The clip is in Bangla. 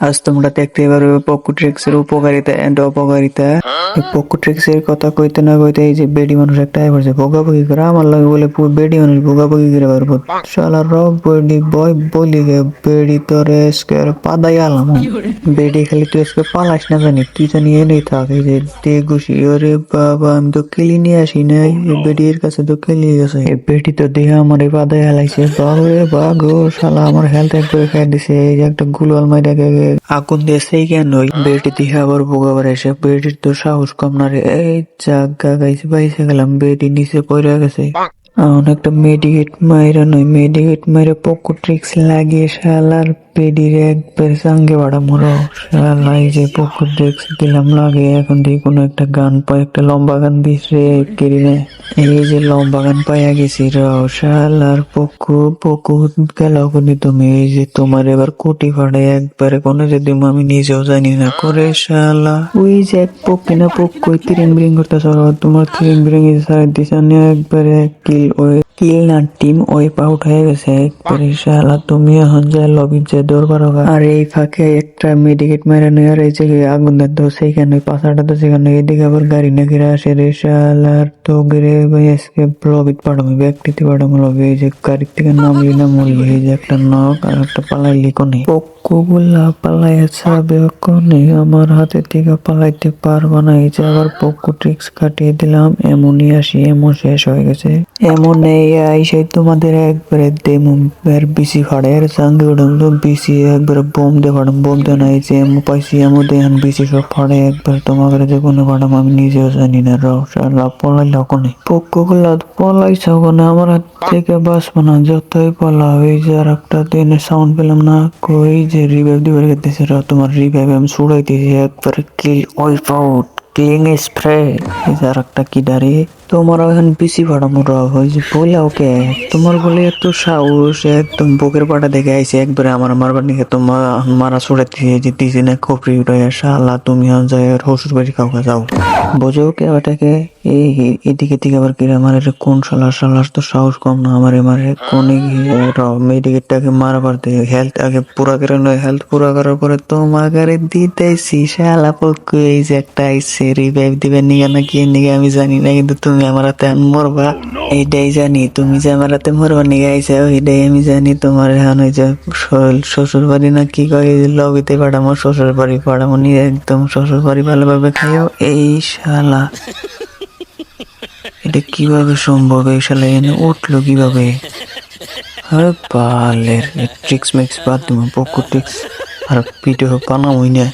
আজ তোমরা দেখতে পারবে পকুট্রিক্স এর উপকারিতা এন্ড অপকারিতা। পকুট্রিক্স এর কথা কইতে না কইতে এই যে বেডি মানুষ একটা আয় পড়ছে ভোগাভুগি করে। আমার লাগে বলে পুরো বেডি মানুষ ভোগাভুগি করে পারব শালা রব বেডি বয় বলি গে বেডি তোরে স্কের পাদাই আলাম। বেডি খালি তুই আজকে পালাস না জানি তুই জানি এনেই থাক। এই যে দে ঘুষি ওরে বাবা আমি তো কেলি নিয়ে আসি নাই। এই বেডির কাছে তো কেলি গেছে। এই বেডি তো দেহে আমার এই পাদাই হালাইছে। বাবরে বাঘ ও শালা আমার হেলথ একবার খাই দিছে। এই যে একটা গুলাল মাইরাকে আগুন দিয়ে সেই কেন বেডি দিয়ে আবার বোগাবার এসে বেডির তো সাহস কম না রে। এই জাগা গাইছে বাইসে গেলাম বেডি নিচে পড়ে গেছে। এখন একটা মেডিকেট মাইরা নয় মেডিকেট মাইরা পক্কো ট্রিক্স লাগিয়ে শালার পেডির একবার সঙ্গে বাড়া মরো। শালা, এই যে পক্কো ট্রিক্স দিলাম, লাগে এখন দিয়ে কোনো একটা গান পাই একটা লম্বা গান দিস রে, কেরিনে। এই যে লম্বাগান পাইয়া গেছি রসাল আর পকু পকু গেল তুমি। এই যে তোমার এবার কোটি ফাড়ে একবারে কোনো যদি আমি নিজেও জানি না। করে শালা। ওই যে এক পক্ষে না পক্ষ তিরিং বিরিং করতে তোমার তিরিং বিরিং সাইড দিশা একবারে কিল ওই কিল না টিম ওই আউট হয়ে গেছে। একবারে শালা তুমি এখন যে লবি যে দৌড় পারো আর এই ফাঁকে একটা মেডিকেট মেরে নিয়ে আর এই যে আগুন তো সেইখানে পাশাটা তো সেখানে এদিকে আবার গাড়ি না ঘিরে আসে রে শালার তো গিরে ভাই আজকে লবিত পাঠাবো ব্যক্তিতে পাঠাবো লবি এই যে গাড়ির থেকে নামলি না মরলি এই যে একটা নখ আর একটা পালাইলি কোনে? পক্কগুলা পালাইয়া ছাবে কোনে? আমার হাতে থেকে পালাইতে পারব না এই যে আবার পক্কু ট্রিক্স কাটিয়ে দিলাম এমনই আসি এমন শেষ হয়ে গেছে। এমন এই আইসাই তোমাদের একবারে দেমু এর বিসি ফাড়ে। এর সঙ্গে উঠলাম তো বিসি একবারে বোম দিয়ে ফাড়াম বোম দিয়ে না এই যে এমন পাইছি এমন দেখান বিসি সব ফাড়ে একবার তোমাদের যে কোনো ফাড়াম আমি নিজেও জানি না রসালা পলাইলা কোনে পক্কগুলা পলাইছ কোনে আমার হাত থেকে বাঁচবো না, যতই পলা এই যে একটা দিনের সাউন্ড পেলাম না, কই যে রিভাইভ দিবার তোমার রিভাইভ আমি একবারে kill wipe out killing spray. আর একটা কি দাঁড়ি তোমার এখন পিসি ভাড়া মোটা হয়েছে। বলে ওকে, তোমার বলে এত সাহস, একদম বুকের পাটা দেখে আইছে, একবারে আমার মারবার নিকে তোমার মারা ছুড়ে দিয়ে দিছি না, খুব শালা তুমি যাই হসুর বাড়ি কাউকে যাও। বোঝো কে ওটাকে? এই এদিকে দিকে আবার কিরে আমার এটা কোন শালা শালার তো সাহস কম না আমার মারে কোনে মেডিকেটটাকে মারবার দিয়ে হেলথ আগে পুরা করে নয় হেলথ পুরা করার পরে তোমাকে দিতেছি, শালা পক্ষ, এই যে একটা আইসে রিভাইভ দিবে নিয়ে না কি নিয়ে আমি জানি না, কিন্তু তুমি আমার হাতে মরবা। এইটাই জানি, তুমি যে আমার হাতে মরবা নিয়ে আইসে ওইটাই আমি জানি। তোমার এখন ওই যে শ্বশুর বাড়ি না কি কয় লবিতে পাঠামো, শ্বশুর বাড়ি পাঠামো, নিয়ে একদম শ্বশুর বাড়ি ভালোভাবে খাইও। এই শালা। এটা কীভাবে সম্ভব? এই শালা এনে উঠল কীভাবে? আরে পালের ট্রিক্স মিক্স বাদ দিব পক্কু ট্রিক্স আর পিঠে পানা না